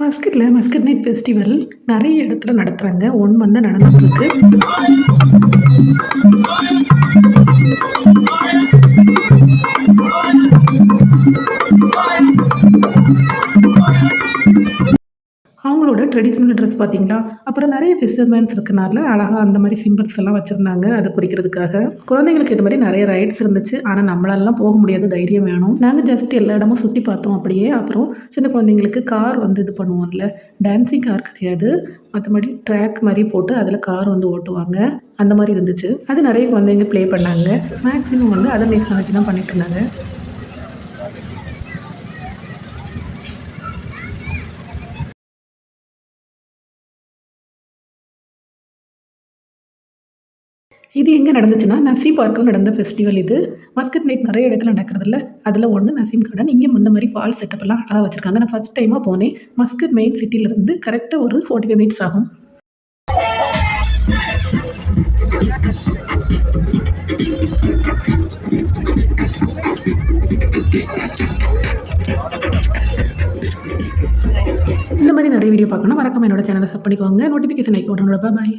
மஸ்கட்டில் Muscat night festival நிறைய இடத்துல நடத்துகிறாங்க ஒன் மந்தாக நடந்துகிட்ருக்கு அவங்களோட ட்ரெடிஷ்னல் ட்ரெஸ் பார்த்தீங்களா? அப்புறம் நிறைய ஃபெஸ்டிவல்ஸ் இருக்கனால அழகாக அந்த மாதிரி சிம்பிள்ஸ் எல்லாம் வச்சுருந்தாங்க அதை குறிக்கிறதுக்காக. குழந்தைங்களுக்கு இது மாதிரி நிறைய ரைட்ஸ் இருந்துச்சு. ஆனால் நம்மளாலலாம் போக முடியாது தைரியம் வேணும். நாங்கள் ஜஸ்ட் எல்லா இடமும் சுற்றி பார்த்தோம் அப்படியே. அப்புறம் சின்ன குழந்தைங்களுக்கு கார் வந்து இது பண்ணுவோம்ல. டான்ஸிங் கார் கிடையாது. மற்றபடி ட்ராக் மாதிரி போட்டு அதில் கார் வந்து ஓட்டுவாங்க. அந்த மாதிரி இருந்துச்சு. அது நிறைய குழந்தைங்க ப்ளே பண்ணாங்க. மேக்ஸிமம் வந்து அதர் நேஷனாலிட்டி தான் பண்ணிட்டு இருந்தாங்க. இது எங்கே நடந்துச்சுன்னா நசீம் பார்க்கில் நடந்த ஃபெஸ்டிவல் இது. மஸ்கட் நைட் நிறைய இடத்துல நடக்கிறதுல அதில் ஒன்று நசீம் கார்டன். இங்கே இந்த மாதிரி ஃபால் செட்டப்லாம் அழகாக வச்சுருக்காங்க. நான் ஃபஸ்ட் டைமாக போனேன். மஸ்கட் மெயின் சிட்டியிலேருந்து கரெக்டாக ஒரு ஃபார்ட்டி ஃபைவ் மினிட்ஸ் ஆகும். இந்த மாதிரி நிறைய வீடியோ பார்க்கணும் மறக்காம என்னோட சேனலை சப் பண்ணிக்கோங்க. நோட்டிஃபிகேஷன் ஐக்கோட பாய்